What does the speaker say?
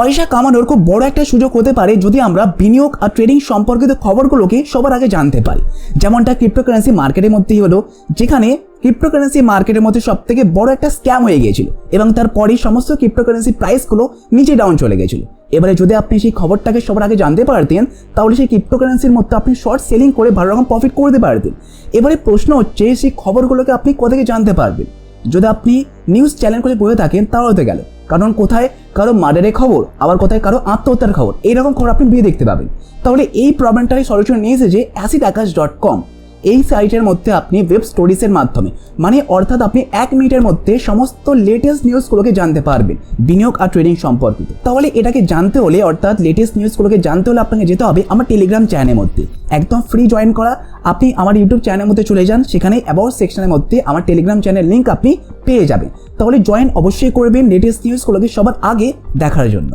পয়সা কামানোর খুব বড় একটা সুযোগ হতে পারে যদি আমরা বিনিয়োগ আর ট্রেডিং সম্পর্কিত খবরগুলোকে সবার আগে জানতে পারি। যেমনটা ক্রিপ্টোকারেন্সি মার্কেটের মধ্যেই হলো, যেখানে ক্রিপ্টোকারেন্সি মার্কেটের মধ্যে সব থেকে বড় একটা স্ক্যাম হয়ে গিয়েছিল এবং তারপরেই সমস্ত ক্রিপ্টোকারেন্সি প্রাইসগুলো নিচে ডাউন চলে গেছিল এবারে যদি আপনি সেই খবরটাকে সবার আগে জানতে পারতেন, তাহলে সেই ক্রিপ্টোকারেন্সির মধ্যে আপনি শর্ট সেলিং করে ভালো রকম প্রফিট করতে পারতেন। এবারে প্রশ্ন হচ্ছে, সেই খবরগুলোকে আপনি কোথা থেকে জানতে পারবেন? যদি আপনি নিউজ চ্যানেলগুলি বসে থাকেন, তাহলে গেল। কারণ কোথায়? কারও মার্ডারের খবর, আবার কোথায় কারও আত্মহত্যার খবর। এইরকম খবর আপনি বিয়ে দেখতে পাবেন। তাহলে এই প্রবলেমটাই সলিউশন নিয়েছে যে অ্যাসিড আকাশ ডট কম এই সাইটের মধ্যে আপনি ওয়েব স্টোরিজের মাধ্যমে মানে অর্থাৎ আপনি এক মিনিটের মধ্যে সমস্ত লেটেস্ট নিউজগুলোকে জানতে পারবেন, বিনিয়োগ আর ট্রেডিং সম্পর্কিত। তাহলে এটাকে জানতে হলে, অর্থাৎ লেটেস্ট নিউজগুলোকে জানতে হলে আপনাকে যেতে হবে আমার টেলিগ্রাম চ্যানেলের মধ্যে। একদম ফ্রি জয়েন করা। আপনি আমার ইউটিউব চ্যানেলের মধ্যে চলে যান, সেখানে অ্যাবাউট সেকশনের মধ্যে আমার টেলিগ্রাম চ্যানেল লিঙ্ক আপনি পেয়ে যাবেন। তাহলে জয়েন অবশ্যই করবেন লেটেস্ট নিউজগুলোকে সবার আগে দেখার জন্য।